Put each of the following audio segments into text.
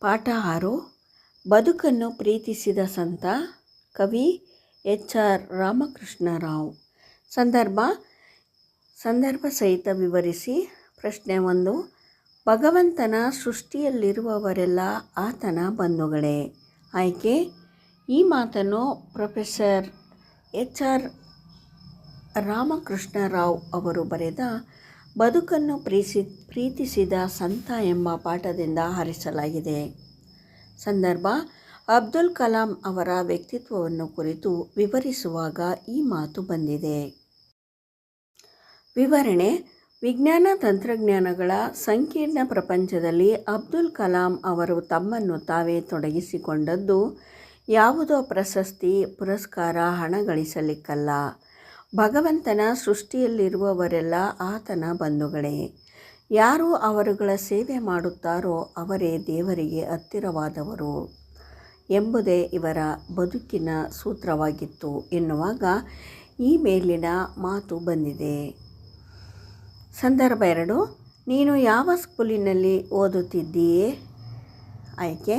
ಪಾಠ ಆರು, ಬದುಕನ್ನು ಪ್ರೀತಿಸಿದ ಸಂತ, ಕವಿ ಎಚ್ ಆರ್ ರಾಮಕೃಷ್ಣರಾವ್. ಸಂದರ್ಭ ಸಂದರ್ಭ ಸಹಿತ ವಿವರಿಸಿ, ಪ್ರಶ್ನೆ ಒಂದು, ಭಗವಂತನ ಸೃಷ್ಟಿಯಲ್ಲಿರುವವರೆಲ್ಲ ಆತನ ಬಂಧುಗಳೇ? ಆಯ್ಕೆ, ಈ ಮಾತನ್ನು ಪ್ರೊಫೆಸರ್ ಎಚ್ ಆರ್ ರಾಮಕೃಷ್ಣರಾವ್ ಅವರು ಬರೆದ ಬದುಕನ್ನು ಪ್ರೀಸಿ, ಪ್ರೀತಿಸಿದ ಸಂತ ಎಂಬ ಪಾಠದಿಂದ ಹರಿಸಲಾಗಿದೆ ಸಂದರ್ಭ, ಅಬ್ದುಲ್ ಕಲಾಂ ಅವರ ವ್ಯಕ್ತಿತ್ವವನ್ನು ಕುರಿತು ವಿವರಿಸುವಾಗ ಈ ಮಾತು ಬಂದಿದೆ. ವಿವರಣೆ, ವಿಜ್ಞಾನ ತಂತ್ರಜ್ಞಾನಗಳ ಸಂಕೀರ್ಣ ಪ್ರಪಂಚದಲ್ಲಿ ಅಬ್ದುಲ್ ಕಲಾಂ ಅವರು ತಮ್ಮನ್ನು ತಾವೇ ತೊಡಗಿಸಿಕೊಂಡದ್ದು ಯಾವುದೋ ಪ್ರಶಸ್ತಿ, ಪುರಸ್ಕಾರ ಹಣ ಗಳಿಸಲಿಕ್ಕಲ್ಲ. ಭಗವಂತನ ಸೃಷ್ಟಿಯಲ್ಲಿರುವವರೆಲ್ಲ ಆತನ ಬಂಧುಗಳೇ. ಯಾರು ಅವರುಗಳ ಸೇವೆ ಮಾಡುತ್ತಾರೋ ಅವರೇ ದೇವರಿಗೆ ಹತ್ತಿರವಾದವರು ಎಂಬುದೇ ಇವರ ಬದುಕಿನ ಸೂತ್ರವಾಗಿತ್ತು ಎನ್ನುವಾಗ ಈ ಮೇಲಿನ ಮಾತು ಬಂದಿದೆ. ಸಂದರ್ಭ ಎರಡು, ನೀನು ಯಾವ ಸ್ಕೂಲಿನಲ್ಲಿ ಓದುತ್ತಿದ್ದೀಯೇ? ಆಯ್ಕೆ,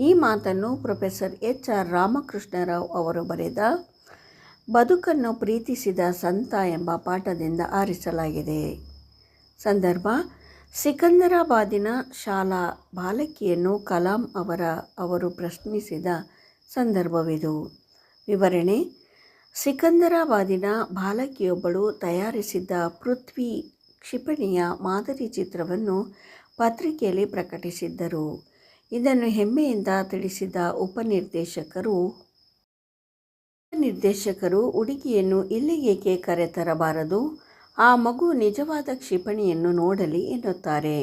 ಈ ಮಾತನ್ನು ಪ್ರೊಫೆಸರ್ ಎಚ್ ಆರ್ ರಾಮಕೃಷ್ಣರಾವ್ ಅವರು ಬರೆದ ಬದುಕನ್ನು ಪ್ರೀತಿಸಿದ ಸಂತ ಎಂಬ ಪಾಠದಿಂದ ಆರಿಸಲಾಗಿದೆ. ಸಂದರ್ಭ, ಸಿಕಂದರಾಬಾದಿನ ಶಾಲಾ ಬಾಲಕಿಯನ್ನು ಕಲಾಂ ಅವರ, ಅವರು ಪ್ರಶ್ನಿಸಿದ ಸಂದರ್ಭವಿದು. ವಿವರಣೆ, ಸಿಕಂದರಾಬಾದಿನ ಬಾಲಕಿಯೊಬ್ಬಳು ತಯಾರಿಸಿದ್ದ ಪೃಥ್ವಿ ಕ್ಷಿಪಣಿಯ ಮಾದರಿ ಚಿತ್ರವನ್ನು ಪತ್ರಿಕೆಯಲ್ಲಿ ಪ್ರಕಟಿಸಿದ್ದರು. ಇದನ್ನು ಹೆಮ್ಮೆಯಿಂದ ತಿಳಿಸಿದ ಉಪನಿರ್ದೇಶಕರು ನಿರ್ದೇಶಕರು ಹುಡುಗಿಯನ್ನು ಇಲ್ಲಿಗೇಕೆ ಕರೆತರಬಾರದು? ಆ ಮಗು ನಿಜವಾದ ಕ್ಷಿಪಣಿಯನ್ನು ನೋಡಲಿ ಎನ್ನುತ್ತಾರೆ.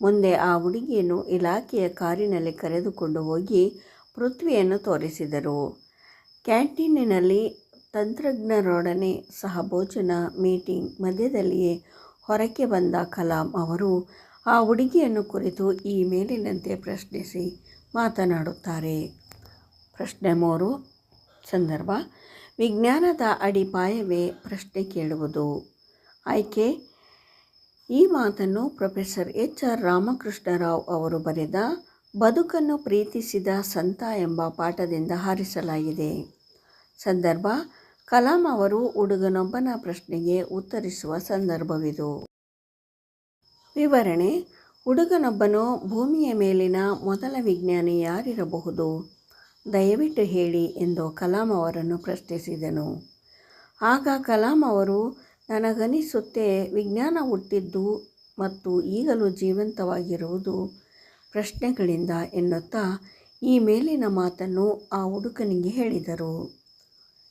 ಮುಂದೆ ಆ ಹುಡುಗಿಯನ್ನು ಇಲಾಖೆಯ ಕಾರಿನಲ್ಲಿ ಕರೆದುಕೊಂಡು ಹೋಗಿ ಪೃಥ್ವಿಯನ್ನು ತೋರಿಸಿದರು. ಕ್ಯಾಂಟೀನಿನಲ್ಲಿ ತಂತ್ರಜ್ಞರೊಡನೆ ಸಹ ಭೋಜನ, ಮೀಟಿಂಗ್ ಮಧ್ಯದಲ್ಲಿಯೇ ಹೊರಕ್ಕೆ ಬಂದ ಕಲಾಂ ಅವರು ಆ ಹುಡುಗಿಯನ್ನು ಕುರಿತು ಈ ಮೇಲಿನಂತೆ ಪ್ರಶ್ನಿಸಿ ಮಾತನಾಡುತ್ತಾರೆ. ಪ್ರಶ್ನೆ ಮೂರು ಸಂದರ್ಭ, ವಿಜ್ಞಾನದ ಅಡಿಪಾಯವೇ ಪ್ರಶ್ನೆ ಕೇಳುವುದು. ಆಯ್ಕೆ, ಈ ಮಾತನ್ನು ಪ್ರೊಫೆಸರ್ ಎಚ್ ಆರ್ ರಾಮಕೃಷ್ಣರಾವ್ ಅವರು ಬರೆದ ಬದುಕನ್ನು ಪ್ರೀತಿಸಿದ ಸಂತ ಎಂಬ ಪಾಠದಿಂದ ಹಾರಿಸಲಾಗಿದೆ. ಸಂದರ್ಭ, ಕಲಾಂ ಅವರು ಹುಡುಗನೊಬ್ಬನ ಪ್ರಶ್ನೆಗೆ ಉತ್ತರಿಸುವ ಸಂದರ್ಭವಿದು. ವಿವರಣೆ ಹುಡುಗನೊಬ್ಬನು ಭೂಮಿಯ ಮೇಲಿನ ಮೊದಲ ವಿಜ್ಞಾನಿ ಯಾರಿರಬಹುದು? ದಯವಿಟ್ಟು ಹೇಳಿ ಎಂದು ಕಲಾಂ ಅವರನ್ನು ಪ್ರಶ್ನಿಸಿದನು. ಆಗ ಕಲಾಂ ಅವರು, ನನಗನಿಸುತ್ತೆ ವಿಜ್ಞಾನ ಹುಟ್ಟಿದ್ದು ಮತ್ತು ಈಗಲೂ ಜೀವಂತವಾಗಿರುವುದು ಪ್ರಶ್ನೆಗಳಿಂದ ಎನ್ನುತ್ತಾ ಈ ಮೇಲಿನ ಮಾತನ್ನು ಆ ಹುಡುಗನಿಗೆ ಹೇಳಿದರು.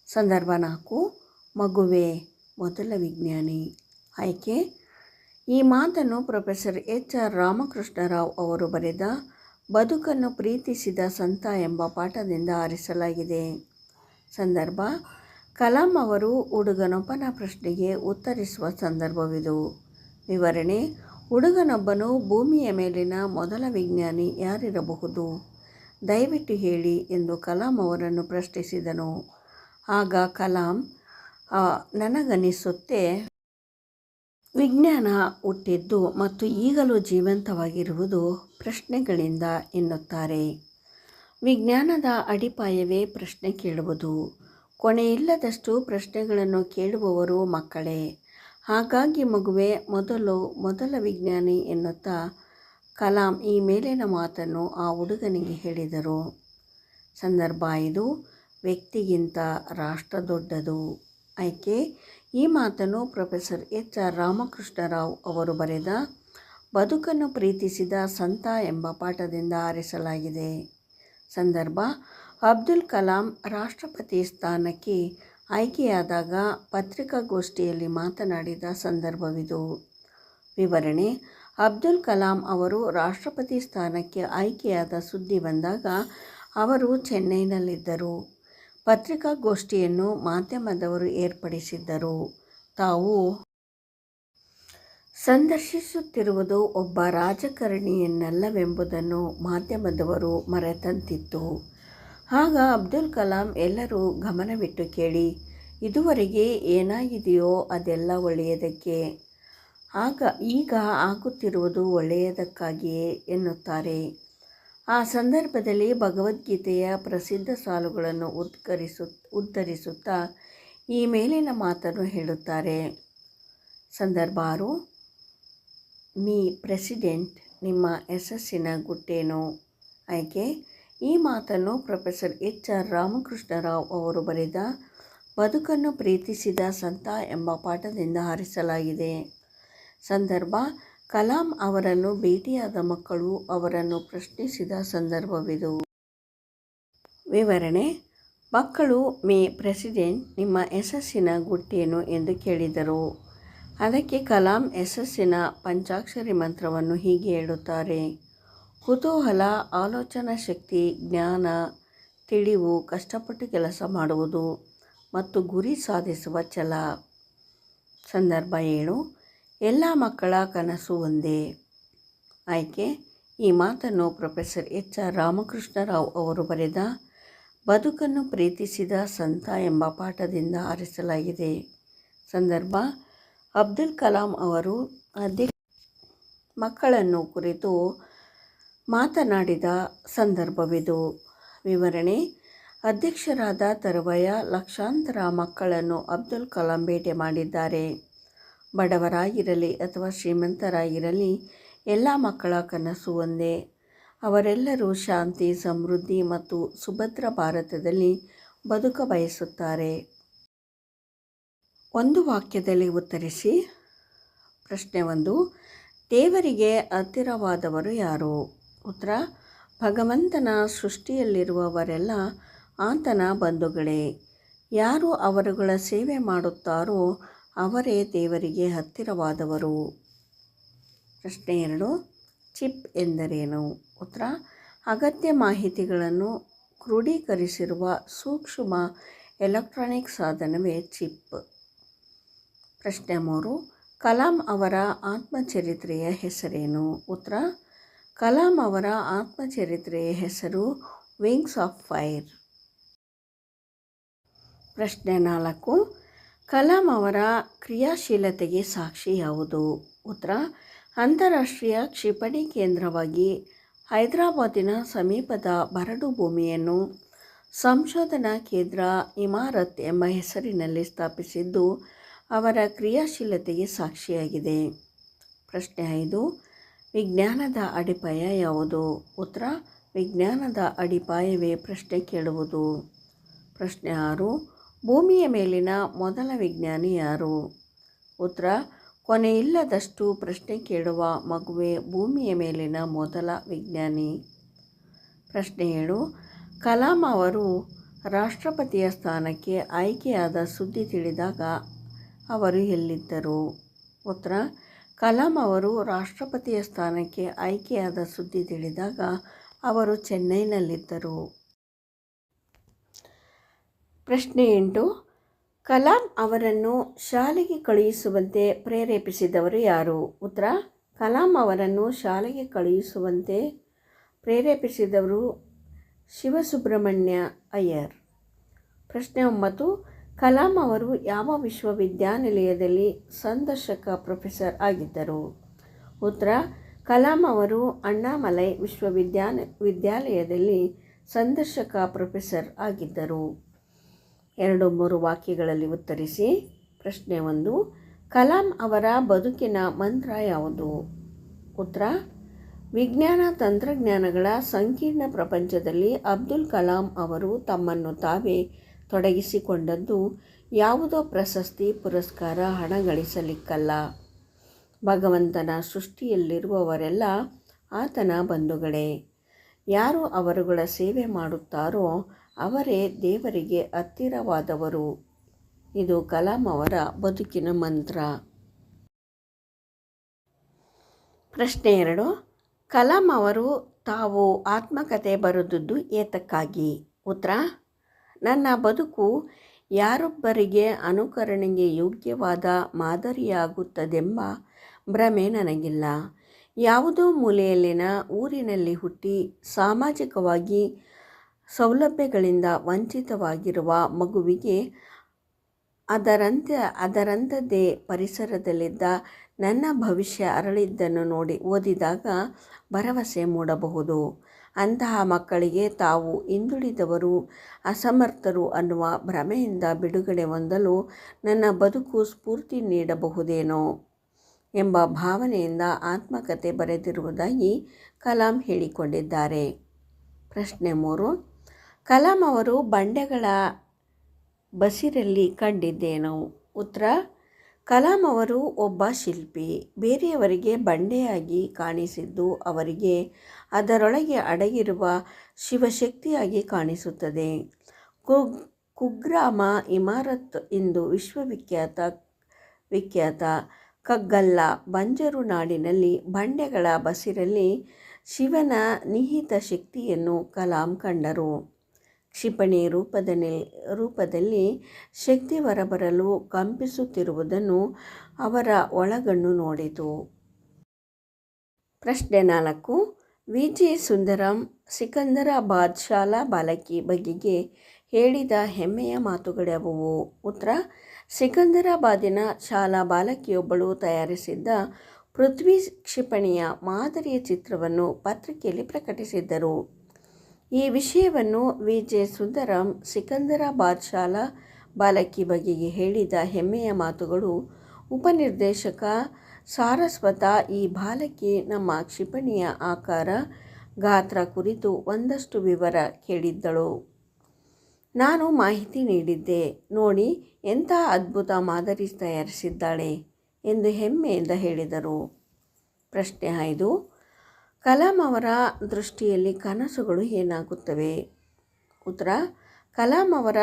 ಸಂದರ್ಭ ನಾಲ್ಕು, ಮಗುವೆ, ಮೊದಲ ವಿಜ್ಞಾನಿ. ಆಯ್ಕೆ? ಈ ಮಾತನ್ನು ಪ್ರೊಫೆಸರ್ ಎಚ್ ಆರ್ ರಾಮಕೃಷ್ಣರಾವ್ ಅವರು ಬರೆದ ಬದುಕನ್ನು ಪ್ರೀತಿಸಿದ ಸಂತ ಎಂಬ ಪಾಠದಿಂದ ಆರಿಸಲಾಗಿದೆ. ಸಂದರ್ಭ, ಕಲಾಂ ಅವರು ಹುಡುಗನೊಬ್ಬನ ಪ್ರಶ್ನೆಗೆ ಉತ್ತರಿಸುವ ಸಂದರ್ಭವಿದು. ವಿವರಣೆ, ಹುಡುಗನೊಬ್ಬನು ಭೂಮಿಯ ಮೇಲಿನ ಮೊದಲ ವಿಜ್ಞಾನಿ ಯಾರಿರಬಹುದು? ದಯವಿಟ್ಟು ಹೇಳಿ ಎಂದು ಕಲಾಂ ಅವರನ್ನು ಪ್ರಶ್ನಿಸಿದನು. ಆಗ ಕಲಾಂ ನನಗನಿಸುತ್ತೆ. ವಿಜ್ಞಾನ ಹುಟ್ಟಿದ್ದು ಮತ್ತು ಈಗಲೂ ಜೀವಂತವಾಗಿರುವುದು ಪ್ರಶ್ನೆಗಳಿಂದ ಎನ್ನುತ್ತಾರೆ. ವಿಜ್ಞಾನದ ಅಡಿಪಾಯವೇ ಪ್ರಶ್ನೆ ಕೇಳುವುದು. ಕೊನೆಯಿಲ್ಲದಷ್ಟು ಪ್ರಶ್ನೆಗಳನ್ನು ಕೇಳುವವರು ಮಕ್ಕಳೇ. ಹಾಗಾಗಿ ಮಗುವೆ, ಮೊದಲು ಮೊದಲ ವಿಜ್ಞಾನಿ ಎನ್ನುತ್ತಾ ಕಲಾಂ ಈ ಮೇಲಿನ ಮಾತನ್ನು ಆ ಹುಡುಗನಿಗೆ ಹೇಳಿದರು. ಸಂದರ್ಭ ಇದು. ವ್ಯಕ್ತಿಗಿಂತ ರಾಷ್ಟ್ರ ದೊಡ್ಡದು. ಆಯ್ಕೆ? ಈ ಮಾತನ್ನು ಪ್ರೊಫೆಸರ್ ಎಚ್ ಆರ್ ರಾಮಕೃಷ್ಣರಾವ್ ಅವರು ಬರೆದ ಬದುಕನ್ನು ಪ್ರೀತಿಸಿದ ಸಂತ ಎಂಬ ಪಾಠದಿಂದ ಆರಿಸಲಾಗಿದೆ. ಸಂದರ್ಭ, ಅಬ್ದುಲ್ ಕಲಾಂ ರಾಷ್ಟ್ರಪತಿ ಸ್ಥಾನಕ್ಕೆ ಆಯ್ಕೆಯಾದಾಗ ಪತ್ರಿಕಾಗೋಷ್ಠಿಯಲ್ಲಿ ಮಾತನಾಡಿದ ಸಂದರ್ಭವಿದು. ವಿವರಣೆ, ಅಬ್ದುಲ್ ಕಲಾಂ ಅವರು ರಾಷ್ಟ್ರಪತಿ ಸ್ಥಾನಕ್ಕೆ ಆಯ್ಕೆಯಾದ ಸುದ್ದಿ ಬಂದಾಗ ಅವರು ಚೆನ್ನೈನಲ್ಲಿದ್ದರು. ಪತ್ರಿಕಾಗೋಷ್ಠಿಯನ್ನು ಮಾಧ್ಯಮದವರು ಏರ್ಪಡಿಸಿದ್ದರು. ತಾವು ಸಂದರ್ಶಿಸುತ್ತಿರುವುದು ಒಬ್ಬ ರಾಜಕಾರಣಿಯನ್ನಲ್ಲವೆಂಬುದನ್ನು ಮಾಧ್ಯಮದವರು ಮರೆತಂತಿತ್ತು. ಆಗ ಅಬ್ದುಲ್ ಕಲಾಂ ಎಲ್ಲರೂ ಗಮನವಿಟ್ಟು ಕೇಳಿ, ಇದುವರೆಗೆ ಏನಾಗಿದೆಯೋ ಅದೆಲ್ಲ ಒಳ್ಳೆಯದಕ್ಕೆ? ಆಗ, ಈಗ ಆಗುತ್ತಿರುವುದು ಒಳ್ಳೆಯದಕ್ಕಾಗಿಯೇ ಎನ್ನುತ್ತಾರೆ. ಆ ಸಂದರ್ಭದಲ್ಲಿ ಭಗವದ್ಗೀತೆಯ ಪ್ರಸಿದ್ಧ ಸಾಲುಗಳನ್ನು ಉದ್ಗರಿಸು ಉದ್ಧರಿಸುತ್ತಾ ಈ ಮೇಲಿನ ಮಾತನ್ನು ಹೇಳುತ್ತಾರೆ. ಸಂದರ್ಭ ಆರು. ಮೀ ಪ್ರೆಸಿಡೆಂಟ್, ನಿಮ್ಮ ಯಶಸ್ಸಿನ ಗುಟ್ಟೇನು? ಆಯ್ಕೆ. ಈ ಮಾತನ್ನು ಪ್ರೊಫೆಸರ್ ಎಚ್ ಆರ್ ರಾಮಕೃಷ್ಣರಾವ್ ಅವರು ಬರೆದ ಬದುಕನ್ನು ಪ್ರೀತಿಸಿದ ಸಂತ ಎಂಬ ಪಾಠದಿಂದ ಹಾರಿಸಲಾಗಿದೆ. ಸಂದರ್ಭ ಕಲಾಂ ಅವರನ್ನು ಭೇಟಿಯಾದ ಮಕ್ಕಳು ಅವರನ್ನು ಪ್ರಶ್ನಿಸಿದ ಸಂದರ್ಭವಿದು. ವಿವರಣೆ, ಮಕ್ಕಳು ಮೇ ಪ್ರೆಸಿಡೆಂಟ್, ನಿಮ್ಮ ಯಶಸ್ಸಿನ ಗುಟ್ಟೇನು ಎಂದು ಕೇಳಿದರು. ಅದಕ್ಕೆ ಕಲಾಂ ಯಶಸ್ಸಿನ ಪಂಚಾಕ್ಷರಿ ಮಂತ್ರವನ್ನು ಹೀಗೆ ಹೇಳುತ್ತಾರೆ. ಕುತೂಹಲ, ಆಲೋಚನಾ ಶಕ್ತಿ, ಜ್ಞಾನ, ತಿಳಿವು, ಕಷ್ಟಪಟ್ಟು ಕೆಲಸ ಮಾಡುವುದು ಮತ್ತು ಗುರಿ ಸಾಧಿಸುವ ಛಲ. ಸಂದರ್ಭ ಏಳು ಎಲ್ಲ ಮಕ್ಕಳ ಕನಸು ಒಂದೇ. ಆಯ್ಕೆ? ಈ ಮಾತನ್ನು ಪ್ರೊಫೆಸರ್ ಎಚ್ ಆರ್ ರಾಮಕೃಷ್ಣರಾವ್ ಅವರು ಬರೆದ ಬದುಕನ್ನು ಪ್ರೀತಿಸಿದ ಸಂತ ಎಂಬ ಪಾಠದಿಂದ ಆರಿಸಲಾಗಿದೆ. ಸಂದರ್ಭ, ಅಬ್ದುಲ್ ಕಲಾಂ ಅವರು ಅಧ್ಯಕ್ಷ ಮಕ್ಕಳನ್ನು ಕುರಿತು ಮಾತನಾಡಿದ ಸಂದರ್ಭವಿದು. ವಿವರಣೆ, ಅಧ್ಯಕ್ಷರಾದ ತರುವಾಯ ಲಕ್ಷಾಂತರ ಮಕ್ಕಳನ್ನು ಅಬ್ದುಲ್ ಕಲಾಂ ಭೇಟಿ ಮಾಡಿದ್ದಾರೆ. ಬಡವರಾಗಿರಲಿ ಅಥವಾ ಶ್ರೀಮಂತರಾಗಿರಲಿ, ಎಲ್ಲ ಮಕ್ಕಳ ಕನಸು ಒಂದೇ. ಅವರೆಲ್ಲರೂ ಶಾಂತಿ, ಸಮೃದ್ಧಿ ಮತ್ತು ಸುಭದ್ರ ಭಾರತದಲ್ಲಿ ಬದುಕ ಬಯಸುತ್ತಾರೆ. ಒಂದು ವಾಕ್ಯದಲ್ಲಿ ಉತ್ತರಿಸಿ. ಪ್ರಶ್ನೆ ಒಂದು, ದೇವರಿಗೆ ಹತ್ತಿರವಾದವರು ಯಾರು? ಉತ್ತರ, ಭಗವಂತನ ಸೃಷ್ಟಿಯಲ್ಲಿರುವವರೆಲ್ಲ ಆತನ ಬಂಧುಗಳೇ. ಯಾರು ಅವರುಗಳ ಸೇವೆ ಮಾಡುತ್ತಾರೋ ಅವರೇ ದೇವರಿಗೆ ಹತ್ತಿರವಾದವರು. ಪ್ರಶ್ನೆ ಎರಡು, ಚಿಪ್ ಎಂದರೇನು? ಉತ್ತರ, ಅಗತ್ಯ ಮಾಹಿತಿಗಳನ್ನು ಕ್ರೋಢೀಕರಿಸಿರುವ ಸೂಕ್ಷ್ಮ ಎಲೆಕ್ಟ್ರಾನಿಕ್ ಸಾಧನವೇ ಚಿಪ್. ಪ್ರಶ್ನೆ ಮೂರು, ಕಲಾಂ ಅವರ ಆತ್ಮಚರಿತ್ರೆಯ ಹೆಸರೇನು? ಉತ್ತರ, ಕಲಾಂ ಅವರ ಆತ್ಮಚರಿತ್ರೆಯ ಹೆಸರು ವಿಂಗ್ಸ್ ಆಫ್ ಫೈರ್. ಪ್ರಶ್ನೆ ನಾಲ್ಕು ಕಲಾಂ ಅವರ ಕ್ರಿಯಾಶೀಲತೆಗೆ ಸಾಕ್ಷಿ ಯಾವುದು? ಉತ್ತರ, ಅಂತಾರಾಷ್ಟ್ರೀಯ ಕ್ಷಿಪಣಿ ಕೇಂದ್ರವಾಗಿ ಹೈದರಾಬಾದಿನ ಸಮೀಪದ ಬರಡು ಭೂಮಿಯನ್ನು ಸಂಶೋಧನಾ ಕೇಂದ್ರ ಇಮಾರತ್ ಎಂಬ ಹೆಸರಿನಲ್ಲಿ ಸ್ಥಾಪಿಸಿದ್ದು, ಅವರ ಕ್ರಿಯಾಶೀಲತೆಗೆ ಸಾಕ್ಷಿಯಾಗಿದೆ. ಪ್ರಶ್ನೆ ಐದು, ವಿಜ್ಞಾನದ ಅಡಿಪಾಯ ಯಾವುದು? ಉತ್ತರ, ವಿಜ್ಞಾನದ ಅಡಿಪಾಯವೇ ಪ್ರಶ್ನೆ ಕೇಳುವುದು. ಪ್ರಶ್ನೆ ಆರು ಭೂಮಿಯ ಮೇಲಿನ ಮೊದಲ ವಿಜ್ಞಾನಿ ಯಾರು? ಉತ್ತರ, ಕೊನೆಯಿಲ್ಲದಷ್ಟು ಪ್ರಶ್ನೆ ಕೇಳುವ ಮಗುವೆ ಭೂಮಿಯ ಮೇಲಿನ ಮೊದಲ ವಿಜ್ಞಾನಿ. ಪ್ರಶ್ನೆ ಏಳು, ಕಲಾಂ ಅವರು ರಾಷ್ಟ್ರಪತಿಯ ಸ್ಥಾನಕ್ಕೆ ಆಯ್ಕೆಯಾದ ಸುದ್ದಿ ತಿಳಿದಾಗ ಅವರು ಎಲ್ಲಿದ್ದರು? ಉತ್ತರ, ಕಲಾಂ ಅವರು ರಾಷ್ಟ್ರಪತಿಯ ಸ್ಥಾನಕ್ಕೆ ಆಯ್ಕೆಯಾದ ಸುದ್ದಿ ತಿಳಿದಾಗ ಅವರು ಚೆನ್ನೈನಲ್ಲಿದ್ದರು. ಪ್ರಶ್ನೆ ಎಂಟು, ಕಲಾಂ ಅವರನ್ನು ಶಾಲೆಗೆ ಕಳುಹಿಸುವಂತೆ ಪ್ರೇರೇಪಿಸಿದವರು ಯಾರು? ಉತ್ತರ, ಕಲಾಂ ಅವರನ್ನು ಶಾಲೆಗೆ ಕಳುಹಿಸುವಂತೆ ಪ್ರೇರೇಪಿಸಿದವರು ಶಿವಸುಬ್ರಹ್ಮಣ್ಯ ಅಯ್ಯರ್. ಪ್ರಶ್ನೆ ಒಂಬತ್ತು, ಕಲಾಂ ಅವರು ಯಾವ ವಿಶ್ವವಿದ್ಯಾನಿಲಯದಲ್ಲಿ ಸಂದರ್ಶಕ ಪ್ರೊಫೆಸರ್ ಆಗಿದ್ದರು? ಉತ್ತರ, ಕಲಾಂ ಅವರು ಅಣ್ಣಾಮಲೈ ವಿಶ್ವವಿದ್ಯಾನ, ವಿದ್ಯಾಲಯದಲ್ಲಿ ಸಂದರ್ಶಕ ಪ್ರೊಫೆಸರ್ ಆಗಿದ್ದರು. ಎರಡು ಮೂರು ವಾಕ್ಯಗಳಲ್ಲಿ ಉತ್ತರಿಸಿ, ಪ್ರಶ್ನೆ ಒಂದು, ಕಲಾಂ ಅವರ ಬದುಕಿನ ಮಂತ್ರ ಯಾವುದು? ಉತ್ತರ, ವಿಜ್ಞಾನ ತಂತ್ರಜ್ಞಾನಗಳ ಸಂಕೀರ್ಣ ಪ್ರಪಂಚದಲ್ಲಿ ಅಬ್ದುಲ್ ಕಲಾಂ ಅವರು ತಮ್ಮನ್ನು ತಾವೇ ತೊಡಗಿಸಿಕೊಂಡದ್ದು ಯಾವುದೋ ಪ್ರಶಸ್ತಿ, ಪುರಸ್ಕಾರ, ಹಣ ಗಳಿಸಲಿಕ್ಕಲ್ಲ. ಭಗವಂತನ ಸೃಷ್ಟಿಯಲ್ಲಿರುವವರೆಲ್ಲ ಆತನ ಬಂಧುಗಳೇ. ಯಾರು ಅವರುಗಳ ಸೇವೆ ಮಾಡುತ್ತಾರೋ ಅವರೇ ದೇವರಿಗೆ ಹತ್ತಿರವಾದವರು. ಇದು ಕಲಾಂ ಅವರ ಬದುಕಿನ ಮಂತ್ರ. ಪ್ರಶ್ನೆ ಎರಡು. ಕಲಾಂ ಅವರು ತಾವು ಆತ್ಮಕಥೆ ಬರೆದದ್ದು ಏತಕ್ಕಾಗಿ? ಉತ್ತರ. ನನ್ನ ಬದುಕು ಯಾರೊಬ್ಬರಿಗೆ ಅನುಕರಣೆಗೆ ಯೋಗ್ಯವಾದ ಮಾದರಿಯಾಗುತ್ತದೆಂಬ ಭ್ರಮೆ ನನಗಿಲ್ಲ. ಯಾವುದೋ ಮೂಲೆಯಲ್ಲಿನ ಊರಿನಲ್ಲಿ ಹುಟ್ಟಿ ಸಾಮಾಜಿಕವಾಗಿ ಸೌಲಭ್ಯಗಳಿಂದ ವಂಚಿತವಾಗಿರುವ ಮಗುವಿಗೆ ಅದರಂತೆ ಅದರಂಥದ್ದೇ ಪರಿಸರದಲ್ಲಿದ್ದ ನನ್ನ ಭವಿಷ್ಯ ಅರಳಿದ್ದನ್ನು ನೋಡಿ ಓದಿದಾಗ ಭರವಸೆ ಮೂಡಬಹುದು. ಅಂತಹ ಮಕ್ಕಳಿಗೆ ತಾವು ಹಿಂದುಳಿದವರು, ಅಸಮರ್ಥರು ಅನ್ನುವ ಭ್ರಮೆಯಿಂದ ಬಿಡುಗಡೆ ಹೊಂದಲು ನನ್ನ ಬದುಕು ಸ್ಫೂರ್ತಿ ನೀಡಬಹುದೇನೋ ಎಂಬ ಭಾವನೆಯಿಂದ ಆತ್ಮಕತೆ ಬರೆದಿರುವುದಾಗಿ ಕಲಾಂ ಹೇಳಿಕೊಂಡಿದ್ದಾರೆ. ಪ್ರಶ್ನೆ ಮೂರು. ಕಲಾಂ ಅವರು ಬಂಡೆಗಳ ಬಸಿರಲ್ಲಿ ಕಂಡಿದ್ದೇನು? ಉತ್ತರ, ಕಲಾಂ ಅವರು ಒಬ್ಬ ಶಿಲ್ಪಿ. ಬೇರೆಯವರಿಗೆ ಬಂಡೆಯಾಗಿ ಕಾಣಿಸಿದ್ದು ಅವರಿಗೆ ಅದರೊಳಗೆ ಅಡಗಿರುವ ಶಿವಶಕ್ತಿಯಾಗಿ ಕಾಣಿಸುತ್ತದೆ. ಕುಗ್, ಕುಗ್ರಾಮ ಇಮಾರತ್ ಇಂದು ವಿಶ್ವವಿಖ್ಯಾತ, ವಿಖ್ಯಾತ ಕಗ್ಗಲ್ಲ. ಬಂಜರು ನಾಡಿನಲ್ಲಿ ಬಂಡೆಗಳ ಬಸಿರಲ್ಲಿ ಶಿವನ ನಿಹಿತ ಶಕ್ತಿಯನ್ನು ಕಲಾಂ ಕಂಡರು. ಕ್ಷಿಪಣಿ ರೂಪದಲ್ಲಿ ರೂಪದಲ್ಲಿ ಶಕ್ತಿ ಹೊರಬರಲು ಕಂಪಿಸುತ್ತಿರುವುದನ್ನು ಅವರ ಒಳಗಣ್ಣು ನೋಡಿತು. ಪ್ರಶ್ನೆ ನಾಲ್ಕು. ವಿ ಜೆ ಸುಂದರಂ ಸಿಕಂದರಾಬಾದ್ ಶಾಲಾ ಬಾಲಕಿ ಬಗೆಗೆ ಹೇಳಿದ ಹೆಮ್ಮೆಯ ಮಾತುಗಳ್ಯಾವುವು ಉತ್ತರ. ಸಿಕಂದರಾಬಾದಿನ ಶಾಲಾ ಬಾಲಕಿಯೊಬ್ಬಳು ತಯಾರಿಸಿದ್ದ ಪೃಥ್ವಿ ಕ್ಷಿಪಣಿಯ ಮಾದರಿಯ ಚಿತ್ರವನ್ನು ಪತ್ರಿಕೆಯಲ್ಲಿ ಪ್ರಕಟಿಸಿದ್ದರು. ಈ ವಿಷಯವನ್ನು ವಿ. ಜೆ. ಸುಂದರಂ ಸಿಕಂದರಾಬಾದ್ ಶಾಲಾ ಬಾಲಕಿ ಬಗೆಗೆ ಹೇಳಿದ ಹೆಮ್ಮೆಯ ಮಾತುಗಳು. ಉಪನಿರ್ದೇಶಕ ಸಾರಸ್ವತ ಈ ಬಾಲಕಿ ನಮ್ಮ ಕ್ಷಿಪಣಿಯ ಆಕಾರ, ಗಾತ್ರ ಕುರಿತು ಒಂದಷ್ಟು ವಿವರ ಕೇಳಿದ್ದಳು. ನಾನು ಮಾಹಿತಿ ನೀಡಿದ್ದೆ. ನೋಡಿ, ಎಂಥ ಅದ್ಭುತ ಮಾದರಿ ತಯಾರಿಸಿದ್ದಾಳೆ ಎಂದು ಹೆಮ್ಮೆಯಿಂದ ಹೇಳಿದರು. ಪ್ರಶ್ನೆ ಐದು ಕಲಾಂ ಅವರ ದೃಷ್ಟಿಯಲ್ಲಿ ಕನಸುಗಳು ಏನಾಗುತ್ತವೆ? ಉತ್ತರ, ಕಲಾಂ ಅವರ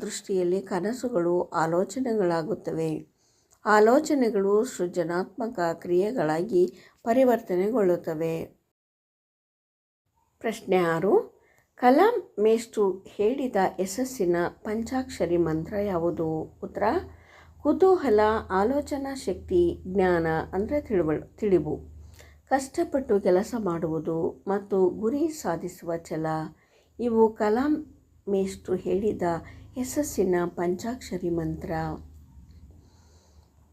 ದೃಷ್ಟಿಯಲ್ಲಿ ಕನಸುಗಳು ಆಲೋಚನೆಗಳಾಗುತ್ತವೆ. ಆಲೋಚನೆಗಳು ಸೃಜನಾತ್ಮಕ ಕ್ರಿಯೆಗಳಾಗಿ ಪರಿವರ್ತನೆಗೊಳ್ಳುತ್ತವೆ. ಪ್ರಶ್ನೆ ಆರು, ಕಲಾಂ ಮೇಷ್ಟು ಹೇಳಿದ ಯಶಸ್ಸಿನ ಪಂಚಾಕ್ಷರಿ ಮಂತ್ರ ಯಾವುದು? ಉತ್ತರ, ಕುತೂಹಲ, ಆಲೋಚನಾ ಶಕ್ತಿ, ಜ್ಞಾನ, ಅಂದರೆ ತಿಳುವಳು, ತಿಳಿವು. ಕಷ್ಟಪಟ್ಟು ಕೆಲಸ ಮಾಡುವುದು ಮತ್ತು ಗುರಿ ಸಾಧಿಸುವ ಛಲ. ಇವು ಕಲಾಂ ಮೇಷ್ಟ್ರು ಹೇಳಿದ ಯಶಸ್ಸಿನ ಪಂಚಾಕ್ಷರಿ ಮಂತ್ರ.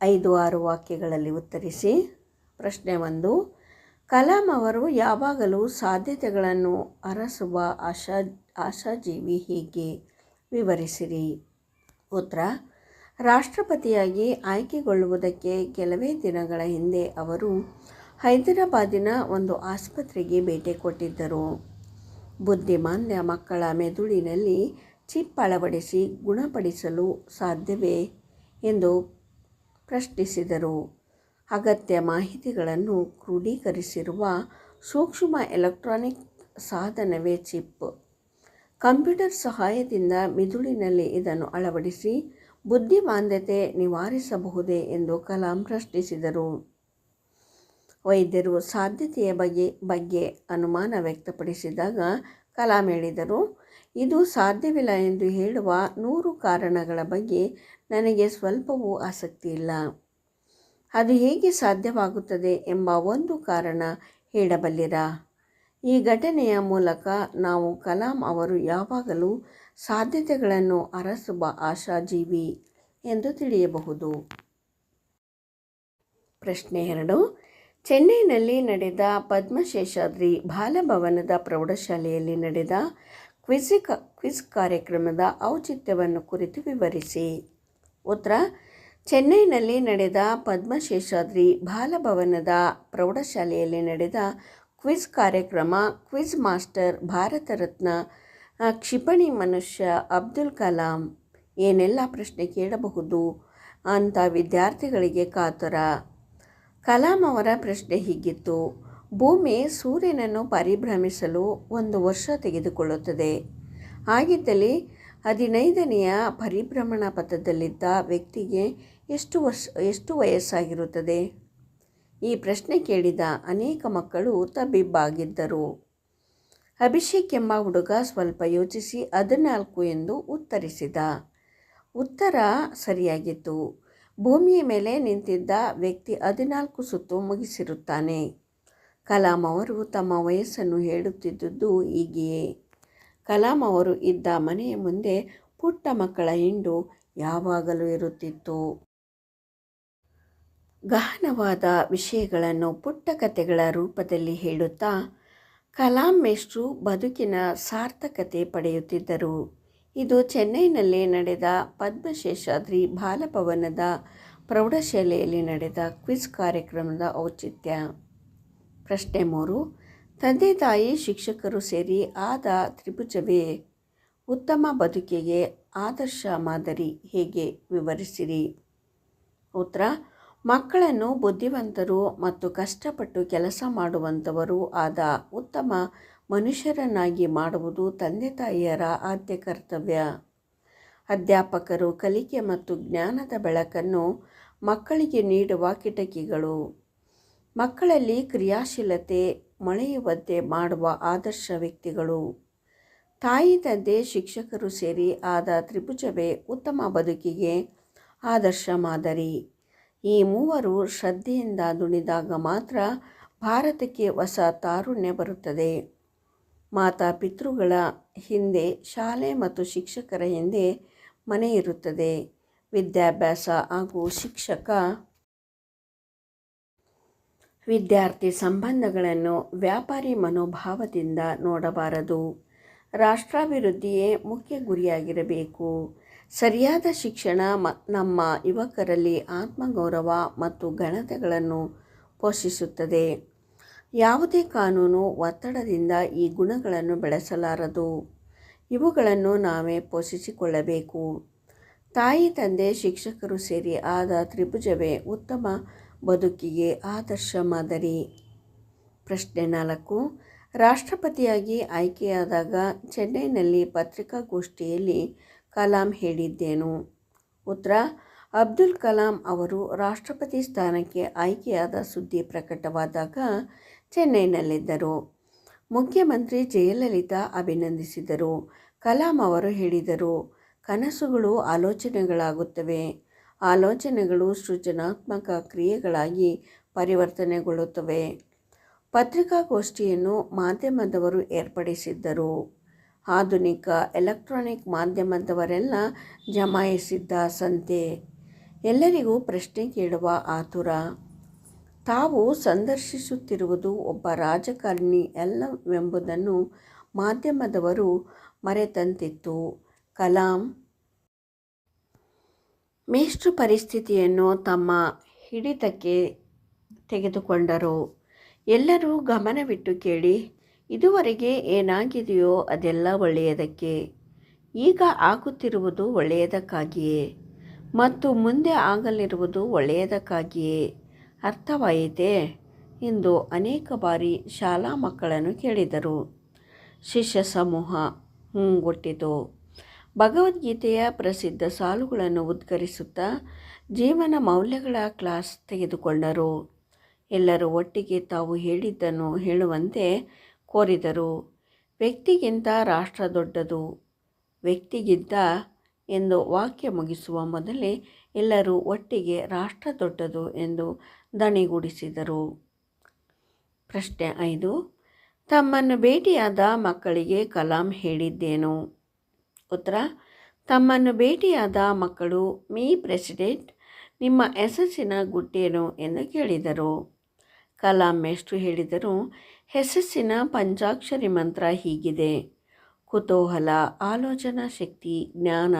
ಐದು ಆರು ವಾಕ್ಯಗಳಲ್ಲಿ ಉತ್ತರಿಸಿ. ಪ್ರಶ್ನೆ ಒಂದು, ಕಲಾಂ ಅವರು ಯಾವಾಗಲೂ ಸಾಧ್ಯತೆಗಳನ್ನು ಅರಸುವ ಆಶಾ, ಆಶಾಜೀವಿ ಹೀಗೆ ವಿವರಿಸಿರಿ. ಉತ್ತರ, ರಾಷ್ಟ್ರಪತಿಯಾಗಿ ಆಯ್ಕೆಗೊಳ್ಳುವುದಕ್ಕೆ ಕೆಲವೇ ದಿನಗಳ ಹಿಂದೆ ಅವರು ಹೈದರಾಬಾದಿನ ಒಂದು ಆಸ್ಪತ್ರೆಗೆ ಭೇಟಿ ಕೊಟ್ಟಿದ್ದರು. ಬುದ್ಧಿಮಾಂದ್ಯ ಮಕ್ಕಳ ಮೆದುಳಿನಲ್ಲಿ ಚಿಪ್ ಅಳವಡಿಸಿ ಗುಣಪಡಿಸಲು ಸಾಧ್ಯವೇ ಎಂದು ಪ್ರಶ್ನಿಸಿದರು. ಅಗತ್ಯ ಮಾಹಿತಿಗಳನ್ನು ಕ್ರೋಢೀಕರಿಸಿರುವ ಸೂಕ್ಷ್ಮ ಎಲೆಕ್ಟ್ರಾನಿಕ್ ಸಾಧನವೇ ಚಿಪ್. ಕಂಪ್ಯೂಟರ್ ಸಹಾಯದಿಂದ ಮಿದುಳಿನಲ್ಲಿ ಇದನ್ನು ಅಳವಡಿಸಿ ಬುದ್ಧಿಮಾಂದ್ಯತೆ ನಿವಾರಿಸಬಹುದೇ ಎಂದು ಕಲಾಂ ಪ್ರಶ್ನಿಸಿದರು. ವೈದ್ಯರು ಸಾಧ್ಯತೆಯ ಬಗ್ಗೆ ಬಗ್ಗೆ ಅನುಮಾನ ವ್ಯಕ್ತಪಡಿಸಿದಾಗ ಕಲಾಂ ಹೇಳಿದರು ಇದು ಸಾಧ್ಯವಿಲ್ಲ ಎಂದು ಹೇಳುವ ನೂರು ಕಾರಣಗಳ ಬಗ್ಗೆ ನನಗೆ ಸ್ವಲ್ಪವೂ ಆಸಕ್ತಿ ಇಲ್ಲ. ಅದು ಹೇಗೆ ಸಾಧ್ಯವಾಗುತ್ತದೆ ಎಂಬ ಒಂದು ಕಾರಣ ಹೇಳಬಲ್ಲಿರಾ? ಈ ಘಟನೆಯ ಮೂಲಕ ನಾವು ಕಲಾಂ ಅವರು ಯಾವಾಗಲೂ ಸಾಧ್ಯತೆಗಳನ್ನು ಅರಸುವ ಆಶಾಜೀವಿ ಎಂದು ತಿಳಿಯಬಹುದು. ಪ್ರಶ್ನೆ ಎರಡು. ಚೆನ್ನೈನಲ್ಲಿ ನಡೆದ ಪದ್ಮಶೇಷಾದ್ರಿ ಬಾಲಭವನದ ಪ್ರೌಢಶಾಲೆಯಲ್ಲಿ ನಡೆದ ಕ್ವಿಜ್ ಕ್ವಿಜ್ ಕಾರ್ಯಕ್ರಮದ ಔಚಿತ್ಯವನ್ನು ಕುರಿತು ವಿವರಿಸಿ. ಉತ್ತರ, ಚೆನ್ನೈನಲ್ಲಿ ನಡೆದ ಪದ್ಮಶೇಷಾದ್ರಿ ಬಾಲಭವನದ ಪ್ರೌಢಶಾಲೆಯಲ್ಲಿ ನಡೆದ ಕ್ವಿಜ್ ಕಾರ್ಯಕ್ರಮ ಕ್ವಿಜ್ ಮಾಸ್ಟರ್ ಭಾರತ ರತ್ನ ಕ್ಷಿಪಣಿ ಮನುಷ್ಯ ಅಬ್ದುಲ್ ಕಲಾಂ. ಏನೆಲ್ಲ ಪ್ರಶ್ನೆ ಕೇಳಬಹುದು ಅಂತ ವಿದ್ಯಾರ್ಥಿಗಳಿಗೆ ಕಾತರ. ಕಲಾಂ ಅವರ ಪ್ರಶ್ನೆ ಹೀಗಿತ್ತು. ಭೂಮಿ ಸೂರ್ಯನನ್ನು ಪರಿಭ್ರಮಿಸಲು ಒಂದು ವರ್ಷ ತೆಗೆದುಕೊಳ್ಳುತ್ತದೆ. ಹಾಗಿದ್ದಲ್ಲಿ ಹದಿನೈದನೆಯ ಪರಿಭ್ರಮಣ ಪಥದಲ್ಲಿದ್ದ ವ್ಯಕ್ತಿಗೆ ಎಷ್ಟು ವರ್ಷ, ಎಷ್ಟು ವಯಸ್ಸಾಗಿರುತ್ತದೆ? ಈ ಪ್ರಶ್ನೆ ಕೇಳಿದ ಅನೇಕ ಮಕ್ಕಳು ತಬ್ಬಿಬ್ಬಾಗಿದ್ದರು. ಅಭಿಷೇಕ್ ಎಂಬ ಹುಡುಗ ಸ್ವಲ್ಪ ಯೋಚಿಸಿ ಹದಿನಾಲ್ಕು ಎಂದು ಉತ್ತರಿಸಿದ. ಉತ್ತರ ಸರಿಯಾಗಿತ್ತು. ಭೂಮಿಯ ಮೇಲೆ ನಿಂತಿದ್ದ ವ್ಯಕ್ತಿ ಹದಿನಾಲ್ಕು ಸುತ್ತು ಮುಗಿಸಿರುತ್ತಾನೆ. ಕಲಾಂ ಅವರು ತಮ್ಮ ವಯಸ್ಸನ್ನು ಹೇಳುತ್ತಿದ್ದುದು ಹೀಗೆಯೇ. ಕಲಾಂ ಅವರು ಇದ್ದ ಮನೆಯ ಮುಂದೆ ಪುಟ್ಟ ಮಕ್ಕಳ ಹಿಂಡು ಯಾವಾಗಲೂ ಇರುತ್ತಿತ್ತು. ಗಹನವಾದ ವಿಷಯಗಳನ್ನು ಪುಟ್ಟ ಕಥೆಗಳ ರೂಪದಲ್ಲಿ ಹೇಳುತ್ತಾ ಕಲಾಂ ಮೇಷ್ಟ್ರು ಬದುಕಿನ ಸಾರ್ಥಕತೆ ಪಡೆಯುತ್ತಿದ್ದರು. ಇದು ಚೆನ್ನೈನಲ್ಲಿ ನಡೆದ ಪದ್ಮಶೇಷಾದ್ರಿ ಬಾಲಭವನದ ಪ್ರೌಢಶಾಲೆಯಲ್ಲಿ ನಡೆದ ಕ್ವಿಜ್ ಕಾರ್ಯಕ್ರಮದ ಔಚಿತ್ಯ. ಪ್ರಶ್ನೆ ಮೂರು, ತಂದೆ ತಾಯಿ ಶಿಕ್ಷಕರು ಸೇರಿ ಆದ ತ್ರಿಭುಜವೇ? ಉತ್ತಮ ಬದುಕಿಗೆ ಆದರ್ಶ ಮಾದರಿ ಹೇಗೆ ವಿವರಿಸಿರಿ? ಉತ್ತರ, ಮಕ್ಕಳನ್ನು ಬುದ್ಧಿವಂತರು ಮತ್ತು ಕಷ್ಟಪಟ್ಟು ಕೆಲಸ ಮಾಡುವಂಥವರು ಆದ ಉತ್ತಮ ಮನುಷ್ಯರನ್ನಾಗಿ ಮಾಡುವುದು ತಂದೆ ತಾಯಿಯರ ಆದ್ಯ ಕರ್ತವ್ಯ. ಅಧ್ಯಾಪಕರು ಕಲಿಕೆ ಮತ್ತು ಜ್ಞಾನದ ಬೆಳಕನ್ನು ಮಕ್ಕಳಿಗೆ ನೀಡುವ ಕಿಟಕಿಗಳು. ಮಕ್ಕಳಲ್ಲಿ ಕ್ರಿಯಾಶೀಲತೆ ಮಳೆಯುವಂತೆ ಮಾಡುವ ಆದರ್ಶ ವ್ಯಕ್ತಿಗಳು. ತಾಯಿ ತಂದೆ ಶಿಕ್ಷಕರು ಸೇರಿ ಆದ ತ್ರಿಭುಜವೇ ಉತ್ತಮ ಬದುಕಿಗೆ ಆದರ್ಶ ಮಾದರಿ. ಈ ಮೂವರು ಶ್ರದ್ಧೆಯಿಂದ ದುಡಿದಾಗ ಮಾತ್ರ ಭಾರತಕ್ಕೆ ಹೊಸ ತಾರುಣ್ಯ ಬರುತ್ತದೆ. ಮಾತಾ ಪಿತೃಗಳ ಹಿಂದೆ ಶಾಲೆ ಮತ್ತು ಶಿಕ್ಷಕರ ಹಿಂದೆ ಮನೆ ಇರುತ್ತದೆ. ವಿದ್ಯಾಭ್ಯಾಸ ಹಾಗೂ ಶಿಕ್ಷಕ ವಿದ್ಯಾರ್ಥಿ ಸಂಬಂಧಗಳನ್ನು ವ್ಯಾಪಾರಿ ಮನೋಭಾವದಿಂದ ನೋಡಬಾರದು. ರಾಷ್ಟ್ರಾಭಿವೃದ್ಧಿಯೇ ಮುಖ್ಯ ಗುರಿಯಾಗಿರಬೇಕು. ಸರಿಯಾದ ಶಿಕ್ಷಣ ಮ, ನಮ್ಮ ಯುವಕರಲ್ಲಿ ಆತ್ಮಗೌರವ ಮತ್ತು ಘನತೆಗಳನ್ನು ಪೋಷಿಸುತ್ತದೆ. ಯಾವುದೇ ಕಾನೂನು ಒತ್ತಡದಿಂದ ಈ ಗುಣಗಳನ್ನು ಬೆಳೆಸಲಾರದು. ಇವುಗಳನ್ನು ನಾವೇ ಪೋಷಿಸಿಕೊಳ್ಳಬೇಕು. ತಾಯಿ, ತಂದೆ, ಶಿಕ್ಷಕರು ಸೇರಿ ಆದ ತ್ರಿಭುಜವೇ ಉತ್ತಮ ಬದುಕಿಗೆ ಆದರ್ಶ ಮಾದರಿ. ಪ್ರಶ್ನೆ ನಾಲ್ಕು. ರಾಷ್ಟ್ರಪತಿಯಾಗಿ ಆಯ್ಕೆಯಾದಾಗ ಚೆನ್ನೈನಲ್ಲಿ ಪತ್ರಿಕಾಗೋಷ್ಠಿಯಲ್ಲಿ ಕಲಾಂ ಹೇಳಿದ್ದೇನು? ಉತ್ತರ. ಅಬ್ದುಲ್ ಕಲಾಂ ಅವರು ರಾಷ್ಟ್ರಪತಿ ಸ್ಥಾನಕ್ಕೆ ಆಯ್ಕೆಯಾದ ಸುದ್ದಿ ಪ್ರಕಟವಾದಾಗ ಚೆನ್ನೈನಲ್ಲಿದ್ದರು. ಮುಖ್ಯಮಂತ್ರಿ ಜಯಲಲಿತಾ ಅಭಿನಂದಿಸಿದರು. ಕಲಾಂ ಅವರು ಹೇಳಿದರು, ಕನಸುಗಳು ಆಲೋಚನೆಗಳಾಗುತ್ತವೆ. ಆಲೋಚನೆಗಳು ಸೃಜನಾತ್ಮಕ ಕ್ರಿಯೆಗಳಾಗಿ ಪರಿವರ್ತನೆಗೊಳ್ಳುತ್ತವೆ. ಪತ್ರಿಕಾಗೋಷ್ಠಿಯನ್ನು ಮಾಧ್ಯಮದವರು ಏರ್ಪಡಿಸಿದ್ದರು. ಆಧುನಿಕ ಎಲೆಕ್ಟ್ರಾನಿಕ್ ಮಾಧ್ಯಮದವರೆಲ್ಲ ಜಮಾಯಿಸಿದ್ದ ಸಂತೆ. ಎಲ್ಲರಿಗೂ ಪ್ರಶ್ನೆ ಕೇಳುವ ಆತುರ. ತಾವು ಸಂದರ್ಶಿಸುತ್ತಿರುವುದು ಒಬ್ಬ ರಾಜಕಾರಣಿ ಅಲ್ಲವೆಂಬುದನ್ನು ಮಾಧ್ಯಮದವರು ಮರೆತಂತಿತ್ತು. ಕಲಾಂ ಮೇಷ್ಟ್ರು ಪರಿಸ್ಥಿತಿಯನ್ನು ತಮ್ಮ ಹಿಡಿತಕ್ಕೆ ತೆಗೆದುಕೊಂಡರು. ಎಲ್ಲರೂ ಗಮನವಿಟ್ಟು ಕೇಳಿ, ಇದುವರೆಗೆ ಏನಾಗಿದೆಯೋ ಅದೆಲ್ಲ ಒಳ್ಳೆಯದಕ್ಕೆ. ಈಗ ಆಗುತ್ತಿರುವುದು ಒಳ್ಳೆಯದಕ್ಕಾಗಿಯೇ. ಮತ್ತು ಮುಂದೆ ಆಗಲಿರುವುದು ಒಳ್ಳೆಯದಕ್ಕಾಗಿಯೇ. ಅರ್ಥವಾಯಿತೇ? ಎಂದು ಅನೇಕ ಬಾರಿ ಶಾಲಾ ಮಕ್ಕಳನ್ನು ಕೇಳಿದರು. ಶಿಷ್ಯ ಸಮೂಹ ಹೂಗೊಟ್ಟಿತು. ಭಗವದ್ಗೀತೆಯ ಪ್ರಸಿದ್ಧ ಸಾಲುಗಳನ್ನು ಉದ್ಗರಿಸುತ್ತಾ ಜೀವನ ಮೌಲ್ಯಗಳ ಕ್ಲಾಸ್ ತೆಗೆದುಕೊಂಡರು. ಎಲ್ಲರೂ ಒಟ್ಟಿಗೆ ತಾವು ಹೇಳಿದ್ದನ್ನು ಹೇಳುವಂತೆ ಕೋರಿದರು. ವ್ಯಕ್ತಿಗಿಂತ ರಾಷ್ಟ್ರ ದೊಡ್ಡದು ವ್ಯಕ್ತಿಗಿಂತ ಎಂದು ವಾಕ್ಯ ಮುಗಿಸುವ ಮೊದಲೇ ಎಲ್ಲರೂ ಒಟ್ಟಿಗೆ ರಾಷ್ಟ್ರ ದೊಡ್ಡದು ಎಂದು ದಣಿಗೂಡಿಸಿದರು. ಪ್ರಶ್ನೆ ಐದು, ತಮ್ಮನ್ನು ಭೇಟಿಯಾದ ಮಕ್ಕಳಿಗೆ ಕಲಾಂ ಹೇಳಿದ್ದೇನು? ಉತ್ತರ, ತಮ್ಮನ್ನು ಭೇಟಿಯಾದ ಮಕ್ಕಳು, ಮೀ ಪ್ರೆಸಿಡೆಂಟ್, ನಿಮ್ಮ ಯಶಸ್ಸಿನ ಗುಟ್ಟೇನು? ಎಂದು ಕೇಳಿದರು. ಕಲಾಂ ಎಷ್ಟು ಹೇಳಿದರು, ಯಶಸ್ಸಿನ ಪಂಚಾಕ್ಷರಿ ಮಂತ್ರ ಹೀಗಿದೆ. ಕುತೂಹಲ, ಆಲೋಚನಾ ಶಕ್ತಿ, ಜ್ಞಾನ,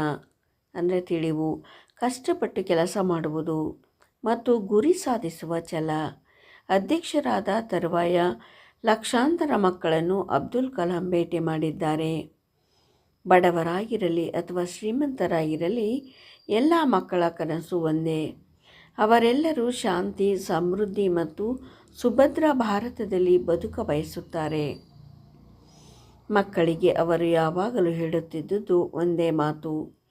ಅಂದರೆ ತಿಳಿವು, ಕಷ್ಟಪಟ್ಟು ಕೆಲಸ ಮಾಡುವುದು. ಮತ್ತು ಗುರಿ ಸಾಧಿಸುವ ಛಲ. ಅಧ್ಯಕ್ಷರಾದ ತರುವಾಯ ಲಕ್ಷಾಂತರ ಮಕ್ಕಳನ್ನು ಅಬ್ದುಲ್ ಕಲಾಂ ಭೇಟಿ ಮಾಡಿದ್ದಾರೆ. ಬಡವರಾಗಿರಲಿ ಅಥವಾ ಶ್ರೀಮಂತರಾಗಿರಲಿ ಎಲ್ಲ ಮಕ್ಕಳ ಕನಸು ಒಂದೇ. ಅವರೆಲ್ಲರೂ ಶಾಂತಿ, ಸಮೃದ್ಧಿ ಮತ್ತು ಸುಭದ್ರ ಭಾರತದಲ್ಲಿ ಬದುಕ ಬಯಸುತ್ತಾರೆ. ಮಕ್ಕಳಿಗೆ ಅವರು ಯಾವಾಗಲೂ ಹೇಳುತ್ತಿದ್ದುದು ಒಂದೇ ಮಾತು.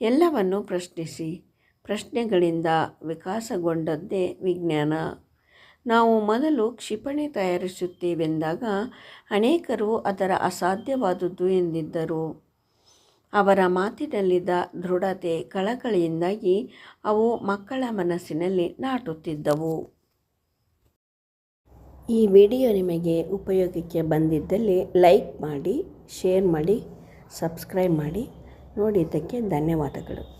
ಎಲ್ಲವನ್ನು ಪ್ರಶ್ನಿಸಿ ಪ್ರಶ್ನೆಗಳಿಂದ ವಿಕಾಸಗೊಂಡದ್ದೇ ವಿಜ್ಞಾನ. ನಾವು ಮೊದಲು ಕ್ಷಿಪಣಿ ತಯಾರಿಸುತ್ತೇವೆಂದಾಗ ಅನೇಕರು ಅದರ ಅಸಾಧ್ಯವಾದುದು ಎಂದಿದ್ದರು. ಅವರ ಮಾತಿನಲ್ಲಿದ್ದ ದೃಢತೆ ಕಳಕಳಿಯಿಂದಾಗಿ ಅವು ಮಕ್ಕಳ ಮನಸ್ಸಿನಲ್ಲಿ ನಾಟುತ್ತಿದ್ದವು. ಈ ವಿಡಿಯೋ ನಿಮಗೆ ಉಪಯೋಗಕ್ಕೆ ಬಂದಿದ್ದಲ್ಲಿ ಲೈಕ್ ಮಾಡಿ, ಶೇರ್ ಮಾಡಿ, ಸಬ್ಸ್ಕ್ರೈಬ್ ಮಾಡಿ. ನೋಡಿದ್ದಕ್ಕೆ ಧನ್ಯವಾದಗಳು.